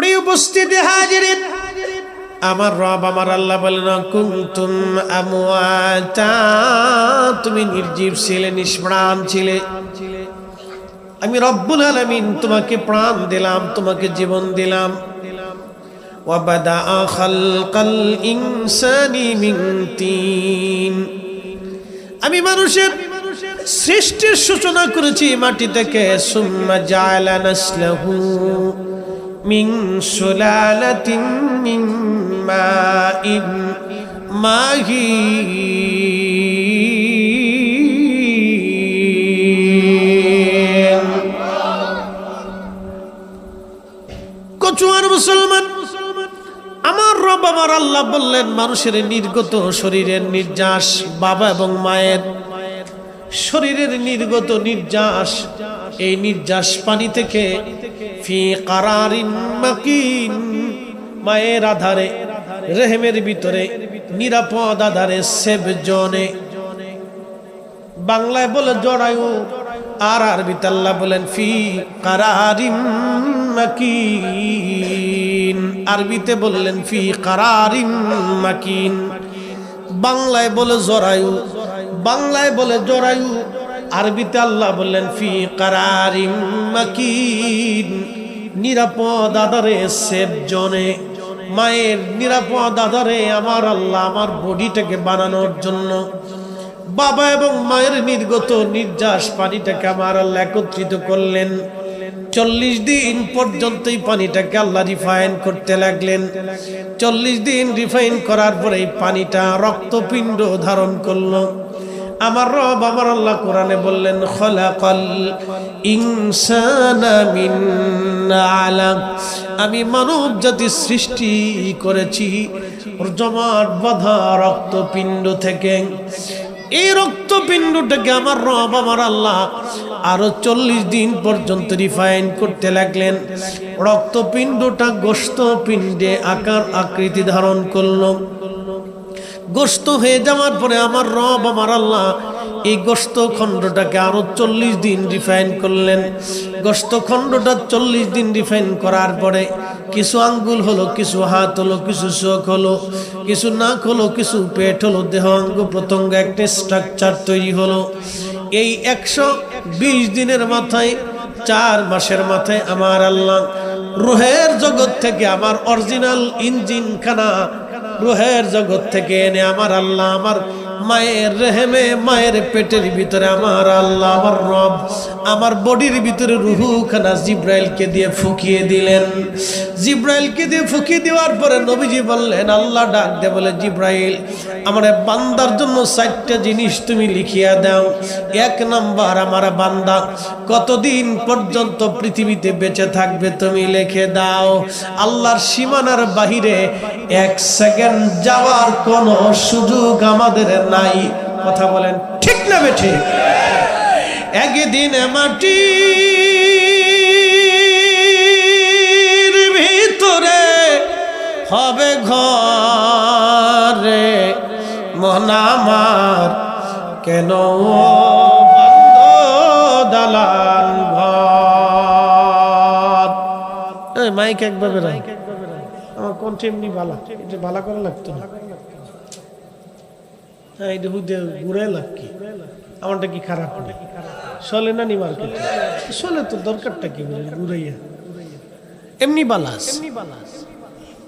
প্রিয় উপস্থিতি হাজিরিন, আমার রব আমার আল্লাহ বলেন, কুন্তুম আমওয়াতা তুমি নির্জীব ছিলে, নিষ্প্রাণ ছিলে। আমি রব্বুল আলামিন তোমাকে প্রাণ দিলাম, তোমাকে জীবন দিলাম। ওয়াবাদা খালকাল ইনসানি মিন তিন আমি মানুষের সৃষ্টির সূচনা করেছি মাটি থেকে, সুম্মা জাআলা নাসলাহু মিন সুলালাতিন মিন মাইন মাহিন কচুয়ার মুসলমান, আমার রব আমার আল্লাহ বললেন, মানুষের নির্গত শরীরের নির্যাস বাবা এবং মায়ের। শরীরের নির্গত নির্যাস, এই নির্যাস পানি থেকে ফি কারারিন মাকিন, মায়ের আধারে, রেহেমের ভিতরে, নিরাপদ আধারে সেব জনে। বাংলায় বলে জড়ায়ু, আর আরবিতে আল্লাহ বলেন ফি কারারিম মাকিন। আরবিতে বললেন ফি কারারিম মাকিন। বাংলায় বলে জরায়ু বাংলায় বলে জরায়ু আরবিতে আল্লাহ বললেন, ফি কারারিম নিরাপদ আধারে সেব জনে। মায়ের নিরাপদ আধারে আমার আল্লাহ আমার বডিটাকে বানানোর জন্য। বাবা এবং মায়ের নির্গত নির্যাস পানিটাকে আমার আল্লাহ একত্রিত করলেন। চল্লিশ দিন পর্যন্ত এই পানিটাকে আল্লাহ রিফাইন করতে লাগলেন। চল্লিশ দিন রিফাইন করার পরে এই পানিটা রক্তপিণ্ড ধারণ করল। আমার রব আমার আল্লাহ কোরআনে বললেন, খলাকল ইনসানা মিন আলাক আমি মানব জাতি সৃষ্টি করেছি, জমাট বাঁধা রক্তপিণ্ড থেকে। এই রক্তপিণ্ডটাকে আমার রব আমার আল্লাহ আরও চল্লিশ দিন পর্যন্ত রিফাইন করতে লাগলেন। রক্তপিণ্ডটা গোস্ত পিণ্ডে আকার আকৃতি ধারণ করল। গোস্ত হয়ে যাওয়ার পরে আমার রব, আমার আল্লাহ এই গোস্ত খণ্ডটাকে আরও চল্লিশ দিন রিফাইন করলেন। গোস্ত খণ্ডটা চল্লিশ দিন রিফাইন করার পরে কিছু আঙ্গুল হলো, কিছু হাত হলো, কিছু চোখ হলো, কিছু নাক হলো, কিছু পেট হলো, দেহ, অঙ্গ প্রত্যঙ্গ একটা স্ট্রাকচার তৈরি হলো। এই একশো বিশ দিনের মাথায়, চার মাসের মাথায় আমার আল্লাহ রুহের জগৎ থেকে আমার অরিজিনাল ইঞ্জিন খানা রুহের জগৎ থেকে এনে আমার আল্লাহ আমার মায়ের রেহেমে, মায়ের পেটের ভিতরে আমার আল্লাহ, আমার রব, আমার বডির ভিতরে রুহু খানা জিব্রাইলকে দিয়ে ফুকিয়ে দিলেন। জিব্রাইলকে দিয়ে ফুকিয়ে দেওয়ার পরে নবীজি বললেন, আল্লাহ ডাক দে বলে, জিব্রাইল, আমার বান্দার জন্য চারটা জিনিস তুমি লিখিয়া দাও। এক নাম্বার, আমার বান্দা, কতদিন পর্যন্ত পৃথিবীতে বেঁচে থাকবে তুমি লিখে দাও। আল্লাহর সীমানার বাহিরে এক সেকেন্ড যাওয়ার কোনো সুযোগ আমাদের নাই। কথা বলেন, ঠিক না বেঠে? একদিন মাটির ভিতরে হবে ঘরে, মন আমার কেন দালান ঘর মাইক একভাবে রাখ। আমার কণ্ঠে এমনি বালা? এটা বালা করা লাগতো না। হ্যাঁ এটা হুদে ঘুরে লাগ কি? আমারটা কি খারাপ চলে না নি মার্কেটে? চলে তো দরকারটা কি বলে? ঘুরাইয়া। এমনি বালাস।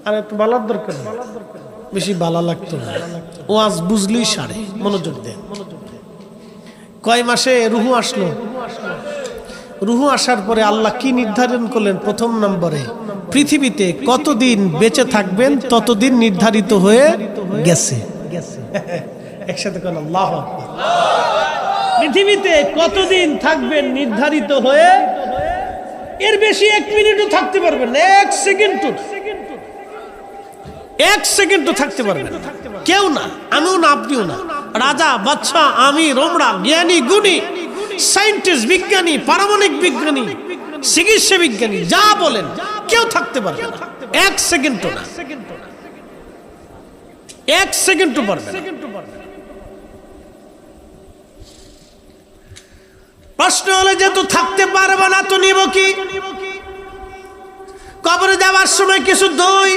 আর একটু বালার দরকার বেশি বালা লাগতো না। ও আজ বুঝলেই সারে, মনোযোগ দে কয় মাসে রুহু আসলো? রুহু আসার পরে আল্লাহ কি নির্ধারণ করলেন প্রথম নম্বরে? পৃথিবীতে কতদিন বেঁচে থাকবেন, ততদিন নির্ধারিত হয়ে গেছে গেছে। একসাথে কোন আল্লাহ পৃথিবীতে কতদিন থাকবেন নির্ধারিত হয়ে? এর বেশি এক মিনিটও থাকতে পারবেন এক সেকেন্ড এক সেকেন্ড সেকেন্ডও থাকতে পারবেন কেউ না, আমিও না, আপনিও না। রাজা বাচ্চা আমি রোমরা জ্ঞানী, গুণী সাইন্টিস্ট বিজ্ঞানী, পারমাণবিক বিজ্ঞানী, চিকিৎসা বিজ্ঞানী, যা বলেন, কেউ থাকতে পারবে এক সেকেন্ডও না। এক সেকেন্ডও পারবে না। প্রশ্ন হলে যেহেতু থাকতে পারবে না, তো নিব কি? কবরে যাওয়ার সময় কিছু দই,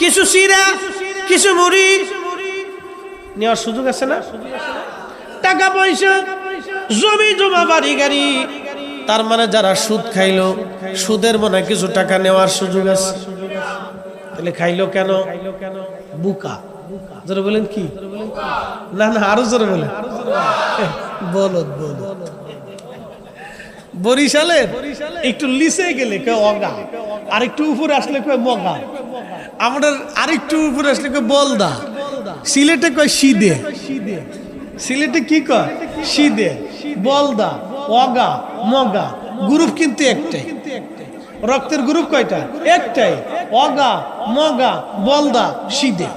কিছু চিরা কিছু মুড়ি। নেওয়ার সুযোগ আছে না? টাকা পয়সা, জমি, জমা, বাড়ি, গাড়ি। তার মানে যারা সুদ খাইলো, সুদের মনে কিছু টাকা নেওয়ার সুযোগ আছে। তাহলে খাইলো কেন? বুকা। জোরে বলেন কি? না না, আরও জোরে বলেন। বলদ বলদ। বরিশালের? একটু লিসে গেলে কেউ অগা? আর একটু উপরে আসলে কয় মগা? আমাদের আরেকটু উপরে আসলে কয় বলদা? সিলেটে কয় সিদে? সিলেটে কি কয়? সিদে, বলদা, অগা, মগা। গ্রুপ কিন্তু একটাই। রক্তের গ্রুপ কয়টা? একটাই। অগা, মগা, বলদা, সিদে।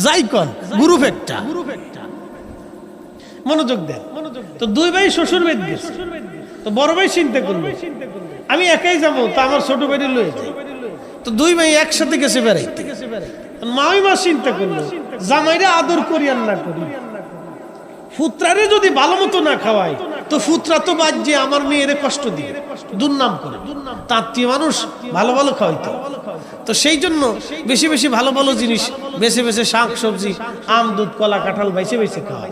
যাই কন, গ্রুপ একটা। মনোযোগ দেন। তো দুই ভাই শ্বশুর বেদ গেছে। তো বড় ভাই চিন্তা করল। আমি একাই যাব, তো আমার ছোট ভাই লয়ে যাই। তো দুই ভাই একসাথে গেছে বেড়াইতে। মামি মা চিন্তা করল, জামাইরে আদর করি আর না করি। ফুত্রারে যদি ভালো মতো না খাওয়াই তো ফুত্রা তো বাদ যে আমার মেয়েরে কষ্ট দিয়ে দুর্নাম করে। তাঁতীয় মানুষ ভালো ভালো খাওয়াইতো। তো সেই জন্য বেশি বেশি ভালো ভালো জিনিস, বেছে বেছে শাক সবজি, আম, দুধ, কলা, কাঁঠাল বেছে বেছে খাওয়াই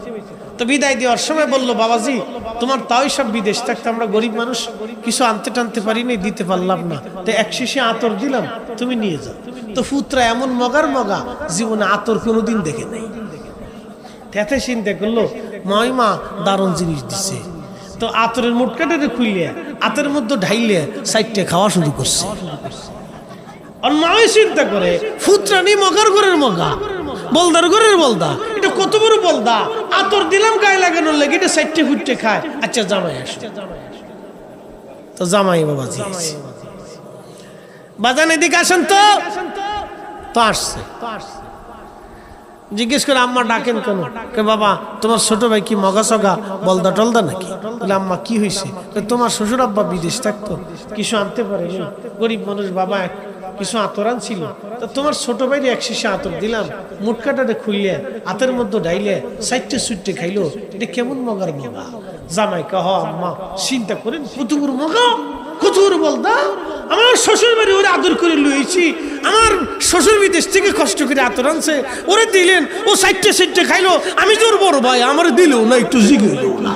তো বিদায় দেওয়ার সময় বলল, বাবাজি, তোমার তাই সব বিদেশ থাকতে আমরা গরিব মানুষ। কিছু আনতে টানতে পারিনি, দিতে পারলাম না। তো এক শিশে আতর দিলাম, তুমি নিয়ে যাও। তো ফুত্রা এমন মগার মগা, জীবনে আতর কোনোদিন দেখে নেই। তেতে চিন্তা করল মা দারুণ জিনিস দিছে। তো আতরের মুটকাটা খুললে আতের মধ্যে ঢাইলে সাইডটা খাওয়া শুরু করছে। আর মাই চিন্তা করে ফুত্রানি মগার ঘরের মগা। বলদার ঘরের বলদা। এটা কত বড় বলদা। আতর দিলাম, গায়ে লাগানোর লেগে এটা সাইডটা ফুটতে খায়। আচ্ছা জামাই আসে। তো জামাই বাবাজি। বাজান, এদিকে আসেন তো। তো আসছে। জিজ্ঞেস করে, আম্মা ডাকেন কেন? কে বাবা, তোমার ছোট ভাই কি মগা সগা বলদা টলদা নাকি? বলে, আম্মা, কি হয়েছে? তোমার শ্বশুর আব্বা বিদেশ থাকতো? কিছু আনতে পারে গরিব মানুষ বাবা কিছু আতর আনছিল। তা তোমার ছোট ভাইরে এক শিশে আতর দিলাম। মুটকাটাতে খুললে হাতের মধ্যে ডাইলে সাইটে সুইটে খাইলো। এটা কেমন মগার মগা? জামাই কহ আম্মা, চিন্তা করেন কতগুর মগা? কতগুর বলদা? আমার শ্বশুর বাড়ি ওরে আদর করে লুয়েছি আমার শ্বশুর বিদেশ থেকে কষ্ট করে আতর আনছে। ওরে দিলেন, ও সাইটে সাইটে খাইলো। আমি তোর বড় ভাই, আমার দিলেও না, একটু জিগিল না।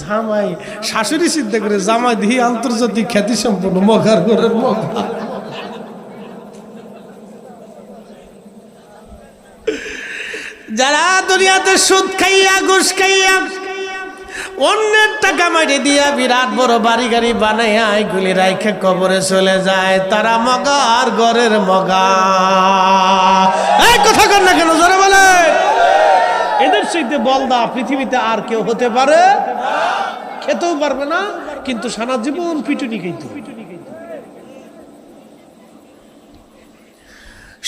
জামাই, শাশুড়ি চিন্তা করে জামাই দিয়ে আন্তর্জাতিক খ্যাতি সম্পন্ন মগা। যারা দুনিয়াতে সুদ খাইয়া, ঘুষ খাইয়া, অন্যের টাকা মারি দিয়া বিরাট বড় বাড়ি গাড়ি বানাইয়া এগুলি রাইখে কবরে চলে যায়, তারা মগার ঘরের মগা। এই কথা কর না কেন, জোরে বলে। এদের সাথে বলদা পৃথিবীতে আর কেউ হতে পারে? খেতেও পারবে না, কিন্তু সারা জীবন পিটুনি হবে।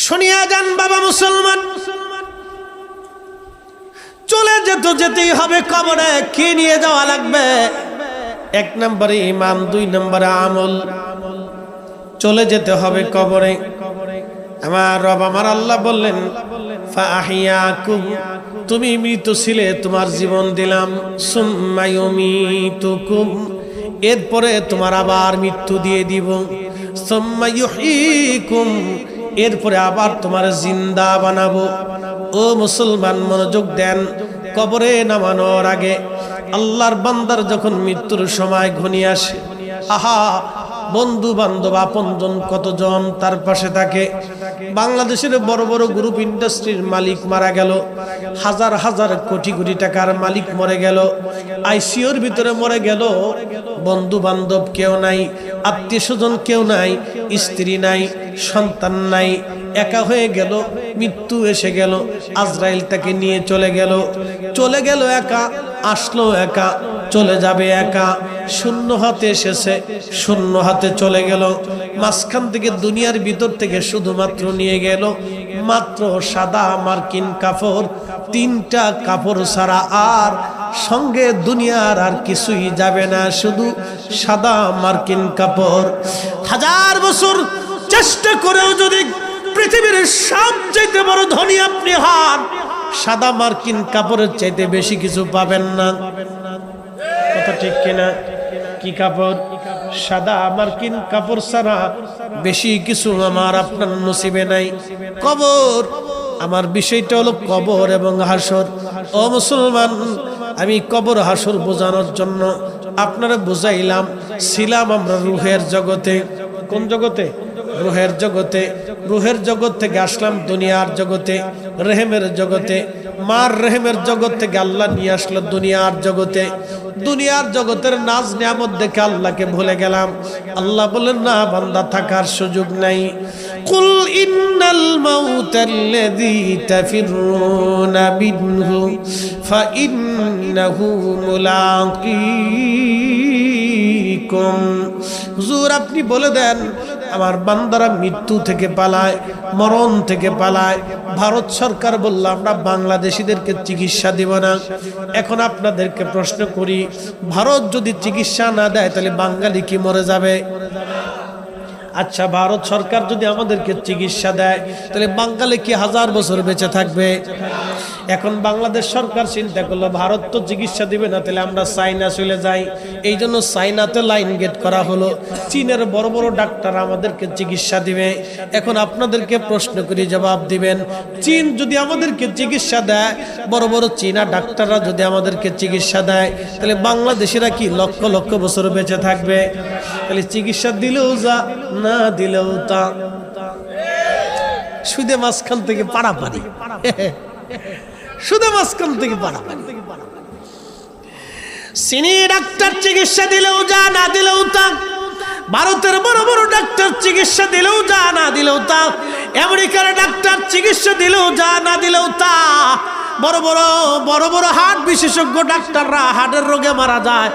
শুনিয়া যান বাবা মুসলমান, চলে যেত যেতেই হবে কবরে, কি নিয়ে যাওয়া লাগবে? এক নম্বরে ইমাম দুই নম্বরে আমল। চলে যেতে হবে কবরে। আমার রব, আমার আল্লাহ বললেন তুমি মৃত ছিলে, তোমার জীবন দিলাম। এরপরে তোমার আবার মৃত্যু দিয়ে দিব। এরপরে আবার তোমার জিন্দা বানাবো। ও মুসলমান, মনোযোগ দেন, কবরে নামানোর আগে। আল্লাহর বান্দার যখন মৃত্যুর সময় ঘনিয়ে আসে, আহা বন্ধু বান্ধব আপনজন কতজন, তার পাশে থাকে। বাংলাদেশের বড় বড় গ্রুপ ইন্ডাস্ট্রির মালিক মারা গেল। হাজার হাজার কোটি কোটি টাকার মালিক মরে গেল। আইসিওর ভিতরে মরে গেল। বন্ধু বান্ধব কেউ নাই আত্মীয় স্বজন কেউ নাই, স্ত্রী নাই, সন্তান নাই। একা হয়ে গেল, মৃত্যু এসে গেল আজরাইল তাকে নিয়ে চলে গেল। চলে গেল একা, আসলো একা, চলে যাবে একা। শূন্য হাতে এসেছে, শূন্য হাতে চলে গেল। মাঝখান থেকে দুনিয়ার ভিতর থেকে শুধুমাত্র নিয়ে গেল মাত্র সাদা মার্কিন কাপড়, তিনটা কাপড় ছাড়া আর সঙ্গে দুনিয়ার আর কিছুই যাবে না, শুধু সাদা মার্কিন কাপড়। হাজার বছর চেষ্টা করেও যদি পৃথিবীর সবচাইতে বড় ধনী আপনি হন, সাদা মার্কিন কাপড়ের চাইতে বেশি কিছু পাবেন না। কথা ঠিক কিনা? কি কাপড়? সাদা আমার মার্কিন কাপড় ছাড়া বেশি কিছু আমার আপনার নসিবে নাই। কবর! আমার বিষয়টা হলো কবর এবং হাসর। ও মুসলমান, আমি কবর হাসর বোঝানোর জন্য আপনারা বুঝাইলাম, ছিলাম আমরা রুহের জগতে। কোন জগতে? রুহের জগতে। রুহের জগৎ থেকে আসলাম দুনিয়ার জগতে, রেহেমের জগতে। মার রেহেমের জগৎ থেকে আল্লাহ নিয়ে আসলো দুনিয়ার জগতে। দুনিয়ার জগতের নাজ নিয়ামত দেখে আল্লাহকে ভুলে গেলাম। আল্লাহ বলেন না, বান্দা, থাকার সুযোগ নাই। কুল ইন্নাল মাউতাল্লাযী তাফিরুনা মিনহু, ফাইন্নাহু মুলাকীকুম। হুজুর, আপনি বলে দেন আমার বান্দারা মৃত্যু থেকে পালায়, মরণ থেকে পালায়। ভারত সরকার বলল, আমরা বাংলাদেশিদেরকে চিকিৎসা দিব না। এখন আপনাদেরকে প্রশ্ন করি, ভারত যদি চিকিৎসা না দেয়, তাহলে বাঙালি কি মরে যাবে? আচ্ছা ভারত সরকার যদি আমাদেরকে চিকিৎসা দেয়, তাহলে বাঙালি কি হাজার বছর বেঁচে থাকবে? এখন বাংলাদেশ সরকার চিন্তা করল, ভারত তো চিকিৎসা দিবে না, তাহলে আমরা চাইনা চলে যাই। এই জন্য চাইনাতে লাইন গেট করা হলো। চীনের বড় বড় ডাক্তার আমাদেরকে চিকিৎসা দিবে। এখন আপনাদেরকে প্রশ্ন করি, জবাব দিবেন, চীন যদি আমাদেরকে চিকিৎসা দেয়, বড় বড় চীনা ডাক্তাররা যদি আমাদেরকে চিকিৎসা দেয়, তাহলে বাংলাদেশিরা কি লক্ষ লক্ষ বছর বেঁচে থাকবে? তাহলে চিকিৎসা দিলেও যা না দিলেও তা। সুদে মাঝখান থেকে পাড়াপাড়ি সুদে মাঝখান থেকে পাড়াপাড়ি সিনি ডাক্তার চিকিৎসা দিলেও যা, না দিলেও তা। ভারতের বড় বড় ডাক্তার চিকিৎসা দিলেও যা, না দিলেও তা। আমেরিকার ডাক্তার চিকিৎসা দিলেও যা, না দিলেও তা। বড় বড় বড় বড় হার্ট বিশেষজ্ঞ ডাক্তাররা হার্টের রোগে মারা যায়।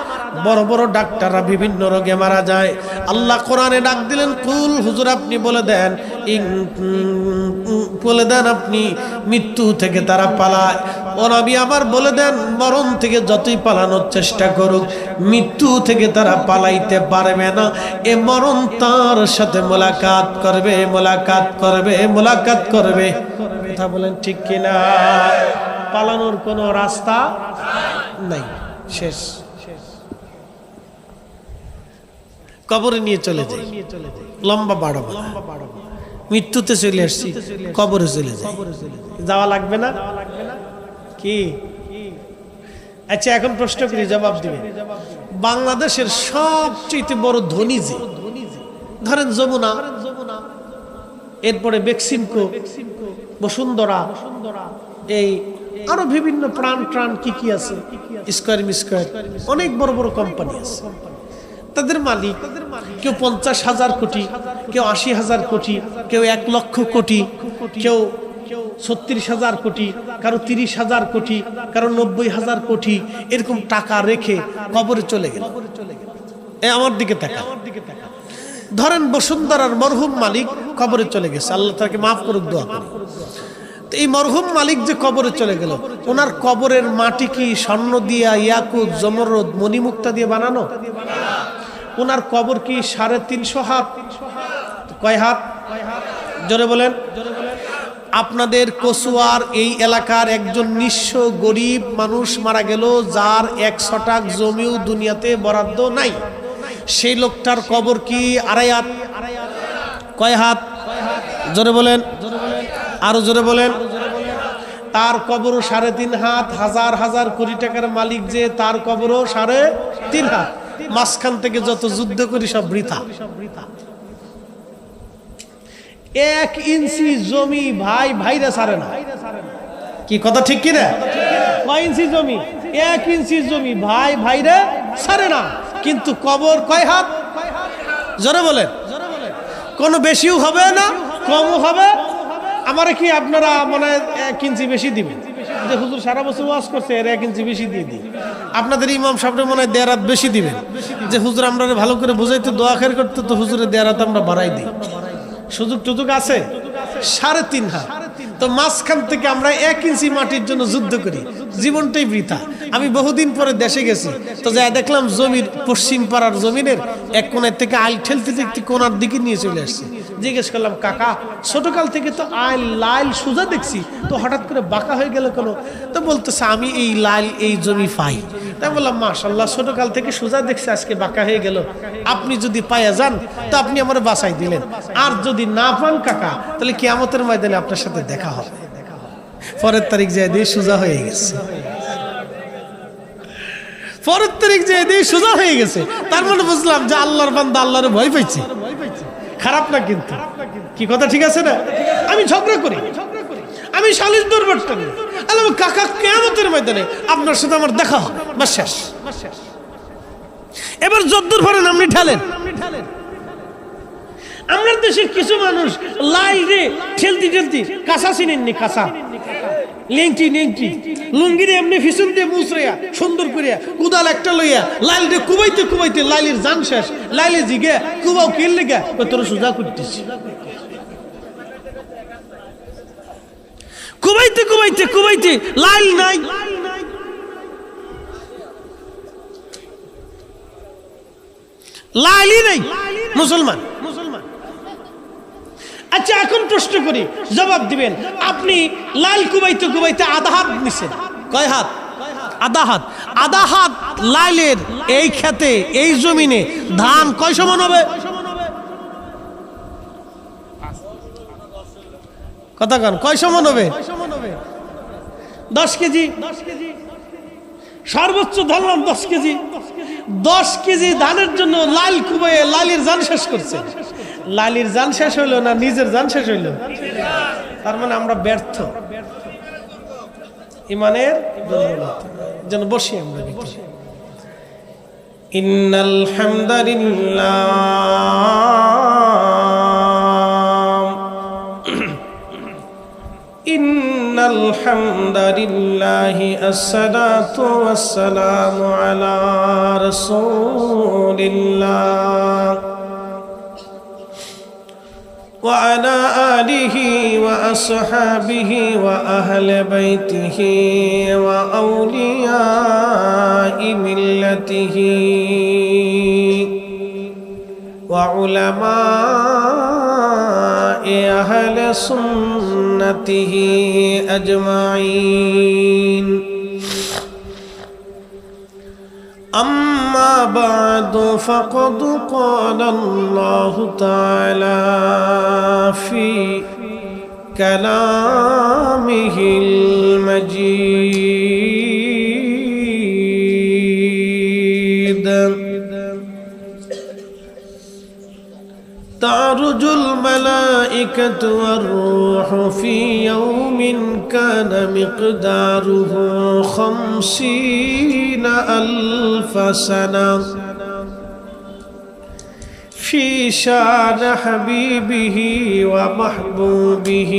বড় বড় ডাক্তাররা বিভিন্ন রোগে মারা যায়। আল্লাহ কোরআনে ডাক দিলেন, কুল, হুজুর আপনি বলে দেন বলে দেন আপনি মৃত্যু থেকে তারা পালায়। ও নবী আমার বলে দেন, মরণ থেকে যতই পালানোর চেষ্টা করুক, মৃত্যু থেকে তারা পালাইতে পারবে না। এ মরণ তার সাথে মোলাকাত করবে মোলাকাত করবে মোলাকাত করবে। কথা বলেন ঠিক কিনা? পালানোর কোনো রাস্তা নাই। শেষ। কবরে নিয়ে চলে যাই। লম্বা বাড়াবো মৃত্যুতে চলে আসছি কবরে চলে যাই। যাওয়া লাগবে না? কি? আচ্ছা এখন প্রশ্ন করি জবাব দিবে বাংলাদেশের সবচেয়ে বড় ধনী যে। ধরেন যমুনা। এরপরে বেক্সিমকো বসুন্ধরা। এই আরও বিভিন্ন প্রাণ প্রাণ কি কি আছে? স্কোয়ার স্কোয়ার অনেক বড় বড় কোম্পানি আছে। তাদের মালিক, কেউ পঞ্চাশ হাজার কোটি, কেউ আশি হাজার কোটি, কেউ এক লক্ষ কোটি, কেউ ছত্রিশ হাজার কোটি, কারও তিরিশ হাজার কোটি, কারও নব্বই হাজার কোটি, এরকম টাকা রেখে কবরে চলে গেল। এ আমার দিকে তাকা ধরেন বসুন্ধরার মরহুম মালিক কবরে চলে গেছে। আল্লাহ তাকে মাফ করুক, দোয়া করে এই মরহুম মালিক যে কবরে চলে গেল, ওনার কবরের মাটি কি স্বর্ণ দিয়া ইয়াকুত জমরদ, মণিমুক্তা দিয়ে বানানো? ওনার কবর কি সাড়ে তিনশো হাত? কয় হাত? জোরে বলেন। আপনাদের কচুয়ার এই এলাকার একজন নিঃস্ব গরিব মানুষ মারা গেল, যার এক শটাক জমিও দুনিয়াতে বরাদ্দ নাই। সেই লোকটার কবর কি আড়াই হাত? কয় হাত? জোরে বলেন। আরও জোরে বলেন। তার কবরও সাড়ে তিন হাত, হাজার হাজার কোটি টাকার মালিক যে, তার কবরও সাড়ে তিন হাত। মাঝখান থেকে যত যুদ্ধ করি সব বৃথা। এক ইঞ্চি জমি ভাই ভাইরা সারে না। কি কথা ঠিক কি না কয় ইঞ্চি জমি? এক ইঞ্চি জমি ভাই ভাইরে সারে না। কিন্তু কবর কয় হাত? জোরে বলেন। কোনো বেশিও হবে না, কমও হবে। আমার কি আপনারা মনে এক ইঞ্চি বেশি দিবেন? যে হুজুর সারা বছর ওয়াজ করছে, এর এক ইঞ্চি বেশি দিয়ে দিই। আপনাদের ইমাম সাহেব মনে হয় দেয়ারাত বেশি দিবেন? যে হুজুর আমরা ভালো করে বুঝাইতে, দোয়া খের করতে, তো হুজুরের দেয়ারাত আমরা বাড়াই দিই। সুযোগ টুযোগ আছে? সাড়ে তিন হাত। তো মাঝখান থেকে আমরা এক ইঞ্চি মাটির জন্য যুদ্ধ করি। জীবনটাই বৃথা। আমি বহুদিন পরে দেশে গেছি। তো যা দেখলাম জমির পশ্চিম পাড়ার জমিনের এক কোণের থেকে আল ঠেলতে একটি কোনার দিকে নিয়ে চলে আসছে। জিজ্ঞেস করলাম, কাকা, ছোটকাল থেকে তো আইল লাইল সোজা দেখছি, তো হঠাৎ করে বাঁকা হয়ে গেল কেন? তো বলতেছে, আমি এই লাইল এই জমি পাই। তাই বললাম মাশাল্লাহ ছোটকাল থেকে সোজা দেখছি, আজকে বাঁকা হয়ে গেল। আপনি যদি পাইয়া যান, তো আপনি আমার বাসায় দিলেন। আর যদি না পান, কাকা, তাহলে কিয়ামতের ময়দানে আপনার সাথে দেখা হবে। পরের তারিখ যায় দিয়ে সোজা হয়ে গেছে। পরের তারিখ যে দিয়ে সোজা হয়ে গেছে। তার মানে বুঝলাম যে আল্লাহর বান্দা আল্লাহর ভয় পাইছে। খারাপ না কিন্তু। কি কথা ঠিক আছে না? আমি ঝগড়া করি। আমি সালিশ দরবার টানি কাকা কেমতের ময়দানে আপনার সাথে আমার দেখা হবে বা শেষ। এবার যদ্দুর ভরেন আপনি ঢালেন আমার দেশের কিছু মানুষ লাইল রে, ঠেলতি ঠেলতি, কাঁচা চিনেননি, কাঁচা। লুঙ্গিরে এমনি সুন্দর করিয়া একটা লইয়া কুবাইতে জান শেষ লাইলে কুবাইতে লাইল নাই। নাই, মুসলমান। আচ্ছা এখন প্রশ্ন করি। জবাব দিবেন। আপনি লাল কুবাইতে কুবাইতে আধা হাত নিছেন। কয় হাত? আধা হাত। আধা হাত লাইলের এই খেতে এই জমিনে ধান কয় সমান হবে? কথা কান, কয় সমান হবে? দশ কেজি। সর্বোচ্চ ধরলাম দশ কেজি। দশ কেজি ধানের জন্য লাল কুবাইয়ে লালের জান শেষ করছে। লালির যান শেষ হইল না নিজের যান শেষ হইল? তার মানে আমরা ব্যর্থ। ইমানের যেন বসি আমরা ইন্নাল হামদারিল্লাহ ইন্নাল হামদারিল্লাহি আসসালাতু আলা রাসূলিল্লাহ। وعلى آله وأصحابه وأهل بيته وأولياء ملته وعلماء أهل سنته أجمعين. أما بعد فقد قال الله تعالى في كلامه المجيد تعرج الملائكة والروح في يوم كان مقداره خمسين ألف سنة. في شان حبيبه ومحبوبه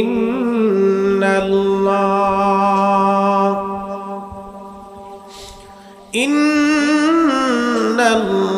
إن الله إن الله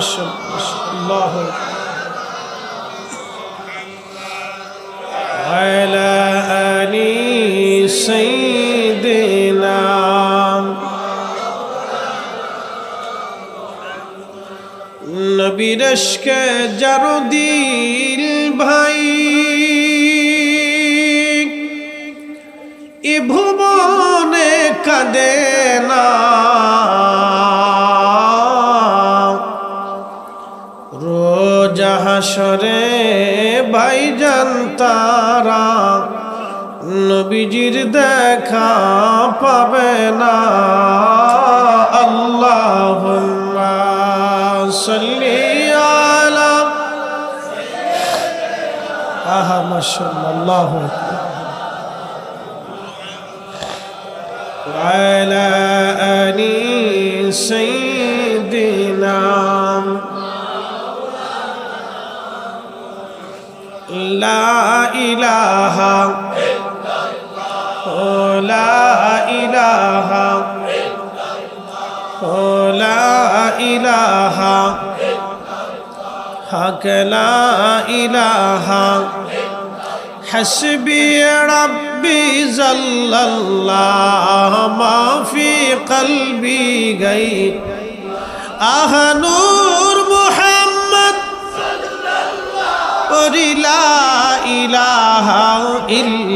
ما شاء الله وعلى آل سيدنا নবীর এশকে যার হাসরে ভাইজান তারা নবীজির দেখা পাবে না আল্লাহ সাল্লি আলা আহা মাশাআল্লাহ وعلى آل سيدنا লা ইলাহা ও লা ইলাহা ও লা ইলাহা হক লা ইলাহা হাসবি রব্বি জাল্লাল্লাহ মা ফি কলবি গাই আহনু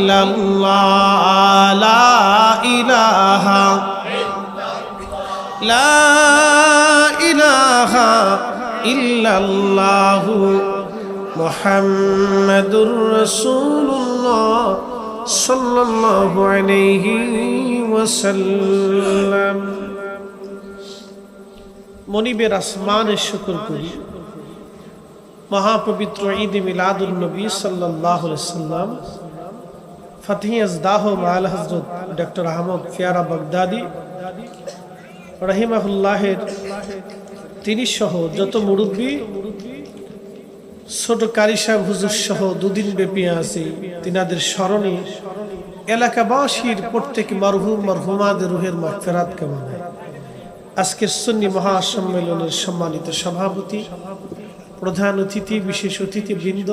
ইল্লাল্লাহ, লা ইলাহা লা ইলাহা ইল্লাল্লাহু মুহাম্মাদুর রাসূলুল্লাহ সাল্লাল্লাহু আলাইহি ওয়াসাল্লাম। মনিবের আসমানের শুকর করি। মহাপবিত্র ঈদ মিলাদুল নবী সাল্লাল্লাহু আলাইহি সাল্লাম দাহ ডক্টর আহমদ ফিয়ারা তিনি সহ যত ছোট দুদিন তিনাদের স্মরণে এলাকাবাসীর প্রত্যেক মরহুম মরহুমাদের রুহের মাফেরাত কামনা আজকের সন্নি মহাসম্মেলনের সম্মানিত সভাপতি, প্রধান অতিথি, বিশেষ অতিথি বৃন্দ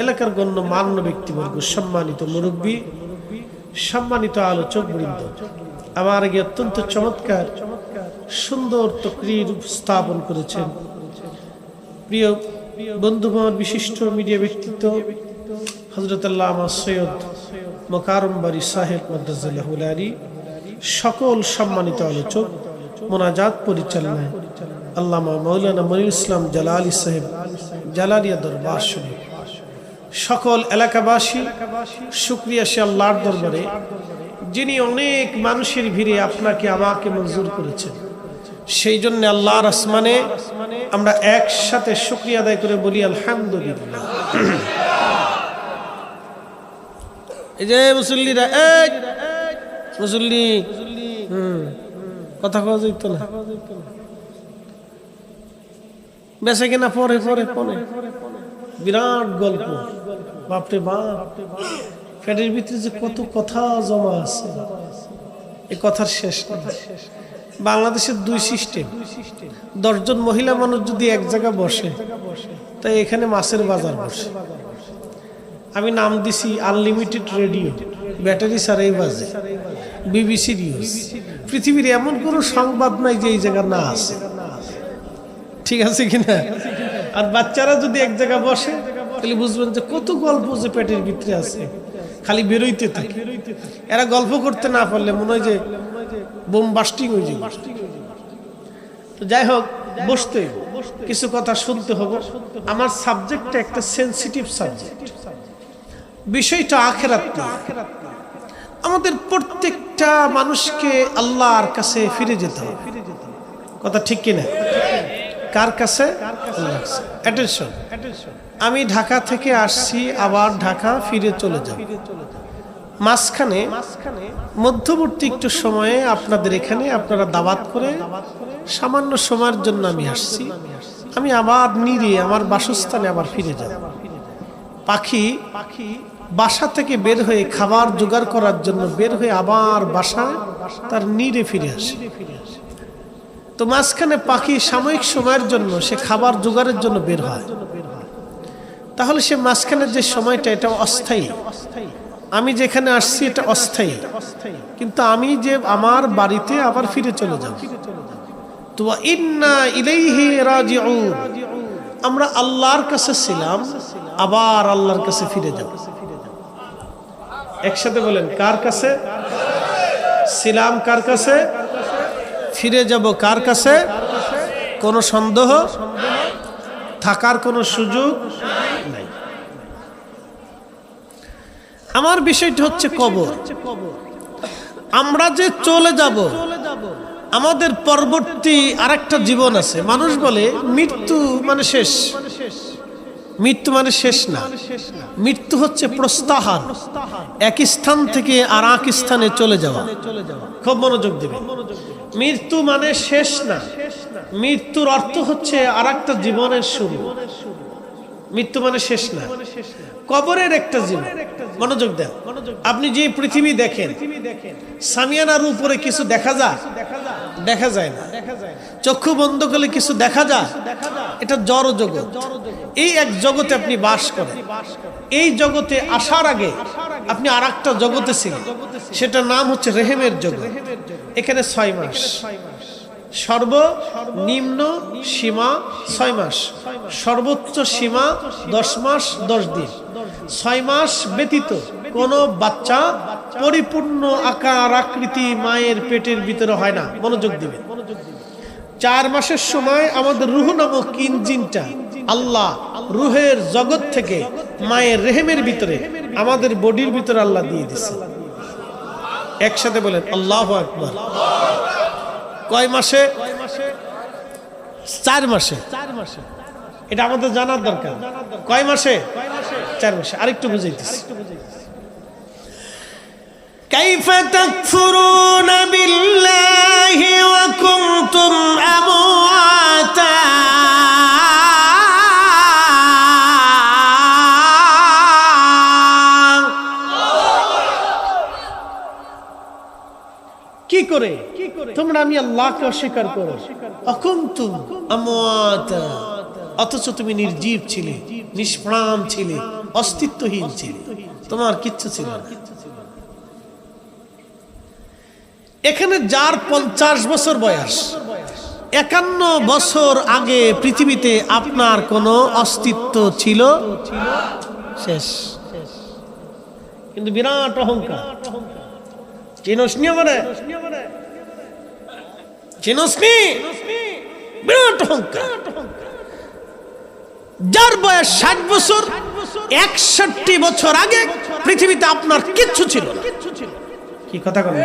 এলাকার গণ্য মান্য ব্যক্তিবর্গ, সম্মানিত মুরব্বী, সম্মানিত আলোচক বৃন্দ আমার আগে অত্যন্ত চমৎকার, সুন্দর তকরির স্থাপন করেছেন। প্রিয় বন্ধুগণ, বিশিষ্ট মিডিয়া ব্যক্তিত্ব হজরত সৈয়দ মকারম বাড়ি সাহেব আলী, সকল সম্মানিত আলোচক, মোনাজাত পরিচালনায় আল্লামা মৌলানা মনির ইসলাম জালালি সাহেব, জালালিয়া দরবার শরীফ। সকল এলাকাবাসী, শুক্রিয়া সে আল্লাহর দরবারে, যিনি অনেক মানুষের ভিড়ে আপনাকে আমাকে মঞ্জুর করেছেন। সেই জন্য আল্লাহর আসমানে আমরা একসাথে শুক্রিয়া আদায় করে বলি, আলহামদুলিল্লাহ। এই যে মুসল্লিরা, এই মুসল্লি কথা কওয়া যেত না। বেসে কিনা পরে পরে পরে। বিরাট গল্প। বাপরে বাপ, পেটের ভিতরে যে কত কথা জমা আছে, এ কথার শেষ বাংলাদেশের দুই সিস্টেম, দশজন মহিলা মানুষ যদি এক জায়গায় বসে, তাই এখানে মাছের বাজার বসে। আমি নাম দিছি আনলিমিটেড রেডিও, ব্যাটারি ছাড়াই বাজে, বিবিসি নিউজ। পৃথিবীর এমন কোনো সংবাদ নাই যে এই জায়গা না আছে। ঠিক আছে কিনা? আর বাচ্চারা যদি এক জায়গায় বসে তাহলে বুঝবেন যে কত গল্প যে পেটের ভিতরে আছে, খালি বেরোইতে থাকে। এরা গল্প করতে না পারলে মনে হয় যে বোম বাস্টিং হয়ে যাবে। তো যাই হোক, বসতে কিছু কথা শুনতে হবে। আমার সাবজেক্টটা একটা সেন্সিটিভ সাবজেক্ট বিষয়টা আখেরাত আমাদের প্রত্যেকটা মানুষকে আল্লাহর কাছে ফিরে যেতে হবে। কথা ঠিক কিনা? কার কাছে? অ্যাটেনশন আমি ঢাকা থেকে আসছি, আবার ঢাকা ফিরে চলে যাব। মাঝখানে, মধ্যবর্তী একটু সময়ে আপনাদের এখানে আপনারা দাবাত করে সামান্য সময়ের জন্য আমি আসছি। আমি আবার নিরে, আমার বাসস্থানে আবার ফিরে যাব। পাখি পাখি বাসা থেকে বের হয়ে খাবার জোগাড় করার জন্য বের হয়ে আবার বাসা তার নিরে ফিরে আসে। তো মাঝখানে পাখি সাময়িক সময়ের জন্য সে খাবার জোগাড়ের জন্য বের হয়। তাহলে সে মাঝখানের যে সময়টা, এটা অস্থায়ী। আমি যেখানে আসছি, এটা অস্থায়ী। কিন্তু আমি যে আমার বাড়িতে আবার ফিরে চলে যাব। তো আমরা আল্লাহর কাছে ছিলাম, আবার আল্লাহর কাছে ফিরে যাব। একসাথে বলেন, কার কাছে? ছিলাম কার কাছে? ফিরে যাব কার কাছে? কোনো সন্দেহ? থাকার কোনো সুযোগ নাই। আমার বিষয়টা হচ্ছে কবর। আমরা যে চলে যাব, আমাদের পরবর্তী আরেকটা জীবন আছে। মানুষ বলে, মৃত্যু মানে শেষ। মৃত্যু মানে শেষ না। মৃত্যু হচ্ছে প্রস্তাহার। এক স্থান থেকে আর এক স্থানে চলে যাওয়া। খুব মনোযোগ দেবে মৃত্যু মানে শেষ না। মৃত্যুর অর্থ হচ্ছে আর একটা জীবনের শুরু। মৃত্যু মানে শেষ না। কবরের একটা জীবন। মনোযোগ দেন আপনি যে পৃথিবী দেখেন, সামিয়ানার উপরে কিছু দেখা যায়? দেখা যায় না। চক্ষু বন্ধ করলে কিছু দেখা যায়? এটা জড় জগৎ। এই এক জগতে আপনি বাস করেন। এই জগতে আসার আগে আপনি আর একটা জগতে ছিলেন। সেটার নাম হচ্ছে রেহেমের জগৎ। এখানে ছয় মাস। সর্বনিম্ন সীমা ছয় মাস। সর্বোচ্চ সীমা দশ মাস, দশ দিন। ছয় মাস ব্যতীত কোনো বাচ্চা পরিপূর্ণ আকার আকৃতি মায়ের পেটের ভিতরে হয় না। মনোযোগ দিবে চার মাসের সময় আমাদের রুহ নামক ইঞ্জিনটা আল্লাহ রুহের জগৎ থেকে মায়ের রেহেমের ভিতরে, আমাদের বডির ভিতরে আল্লাহ দিয়ে দিছে একসাথে বলেন, আল্লাহ আকবর। কয় মাসে চার মাসে চার মাসে এটা আমাদের জানার দরকার কয় মাসে চার মাসে আরেকটু বুঝাইতেছি كيف تكفرون بالله وكنتم أمواتا কি করে? তোমরা আমি আল্লাহকে অস্বীকার করো। অকুন্তুম আমওয়াতা। অথচ তুমি নির্জীব ছিলে নিষ্প্রাণ ছিলে অস্তিত্বহীন ছিলে। তোমার কিচ্ছু ছিল না। এখানে যার পঞ্চাশ বছর বয়স একান্ন বছর আগে পৃথিবীতে আপনার কোনো অস্তিত্ব ছিল? শেষ। কিন্তু বিরাট অহংকার। চিনস নি মানে চিনসনি বিরাট অহংকার। যার বয়স ষাট বছর, একষট্টি বছর আগে পৃথিবীতে আপনার কিচ্ছু ছিল না। কি কথা বলেন